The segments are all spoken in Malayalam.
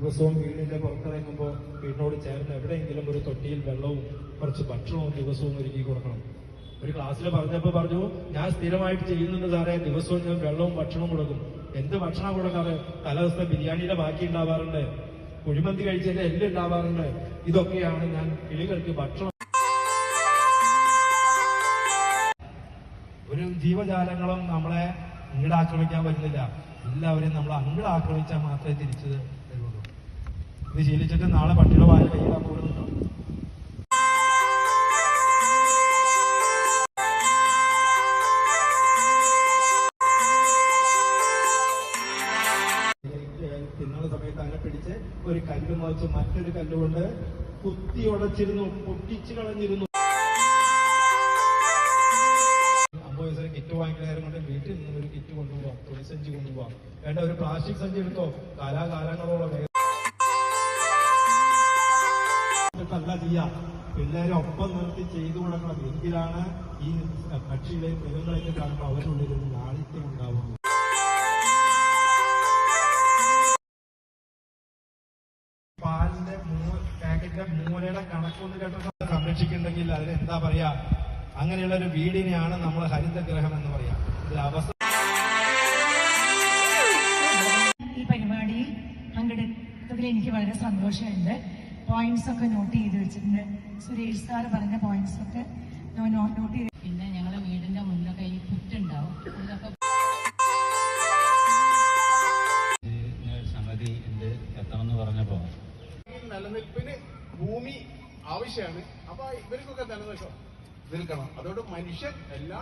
ദിവസവും വീടിന്റെ പുറത്തിറങ്ങുമ്പോൾ വീടിനോട് ചേർന്ന് എവിടെയെങ്കിലും ഒരു തൊട്ടിയിൽ വെള്ളവും കുറച്ച് ഭക്ഷണവും ദിവസവും ഒരുക്കി കൊടുക്കണം. ഒരു ക്ലാസ്സിൽ പറഞ്ഞപ്പോൾ പറഞ്ഞു ഞാൻ സ്ഥിരമായിട്ട് ചെയ്യുന്നുണ്ട് സാറേ ദിവസവും ഞാൻ വെള്ളവും ഭക്ഷണവും കൊടുക്കും. എന്ത് ഭക്ഷണം കൊടുക്കാറ് തല ദിവസത്തെ ബിരിയാണിയുടെ ബാക്കി ഉണ്ടാവാറുണ്ട്. കുഴിമന്തി കഴിച്ചതിന്റെ എല്ലാം ഉണ്ടാവാറുണ്ട്. ഇതൊക്കെയാണ് ഞാൻ കിളികൾക്ക് ഭക്ഷണം ഒരു ജീവജാലങ്ങളും നമ്മളെ ഇങ്ങോട്ട് ആക്രമിക്കാൻ പറ്റുന്നില്ല. എല്ലാവരെയും നമ്മൾ അങ്ങോട്ട് ആക്രമിച്ചാൽ മാത്രമേ തിരിച്ചത് ഇത് ശീലിച്ചിട്ട് നാളെ പട്ടിയുടെ വായ കയ്യിലാൻ പോകുന്നുണ്ടോ തിന്നുന്ന സമയത്ത് അതിനെ പിടിച്ച് ഒരു കല്ല് മുറിച്ച് മറ്റൊരു കല്ലുകൊണ്ട് കുത്തി ഉടച്ചിരുന്നു പൊട്ടിച്ചു കളഞ്ഞിരുന്നു. അമ്പത് വയസ്സിന് കിറ്റ് വാങ്ങിക്കുന്ന കൊണ്ട് വീട്ടിൽ നിന്ന് ഒരു കിറ്റ് കൊണ്ടുപോവാം തുണിസഞ്ചി കൊണ്ടുപോവാം. വേണ്ട ഒരു പ്ലാസ്റ്റിക് സഞ്ചി എടുത്തോ? കാലാകാലങ്ങളോളം അല്ല ചെയ്യാം. പിള്ളേരെ ഒപ്പം നിർത്തി ചെയ്തു കൊടുക്കണം. എങ്കിലാണ് ഈ പക്ഷികളെയും മൃഗങ്ങളെയൊക്കെ കാണുമ്പോൾ അവരുള്ളിൽ ഒരു ലാളിത്യം ഉണ്ടാവുന്നത് പാലിന്റെ മൂ- പാക്കറ്റിന്റെ മൂലയുടെ കണക്കൊന്ന് കേട്ടിട്ട് സംരക്ഷിക്കുന്നുണ്ടെങ്കിൽ അതിന് എന്താ പറയാ? അങ്ങനെയുള്ള ഒരു നമ്മൾ ഹരിതഗ്രഹം എന്ന് ഈ സന്തോഷമുണ്ട്. പോയിന്റ്സ് ഒക്കെ നോട്ട് ചെയ്ത് വെച്ചിട്ടുണ്ട്. സുരേഷ് സാർ പറഞ്ഞ പോയിന്റ്സ് ഒക്കെ നോട്ട് ചെയ്ത് പിന്നെ ഞങ്ങളുടെ വീടിന്റെ മുന്നിലൊക്കെ ഈ പുറ്റുണ്ടാവും. ഇതൊക്കെ ഇതിന് സമിതി എന്ത്? എത്തണമെന്ന് പറഞ്ഞപ്പോ? ഈ നിലനിൽപ്പിന് ഭൂമി ആവശ്യമാണ്. അപ്പൊ ഇവർക്കൊക്കെ നിലനിൽക്കണം നിൽക്കണം. അതുകൊണ്ട് മനുഷ്യൻ എല്ലാ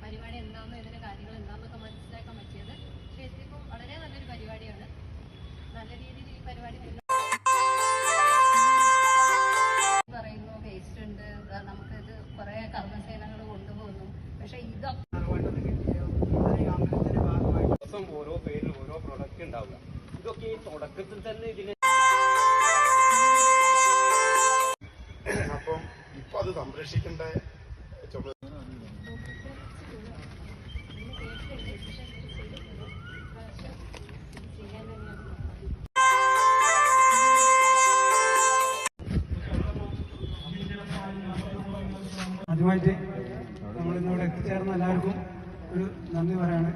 പരിപാടി കാര്യങ്ങൾ വളരെ നല്ലൊരു നല്ല രീതിയിൽ ഈ പരിപാടി പറയുന്നു ഉണ്ട് ഇത് ഓരോ പേരിൽ ഓരോ പ്രൊഡക്റ്റ് ഉണ്ടാവുക. ഇതൊക്കെ ഈ തുടക്കത്തിൽ തന്നെ ഇതിന് അത് സംരക്ഷിക്കേണ്ട? ആദ്യമായിട്ട് നമ്മളിന്നിവിടെ എത്തിച്ചേർന്ന എല്ലാവർക്കും ഒരു നന്ദി പറയാണ്.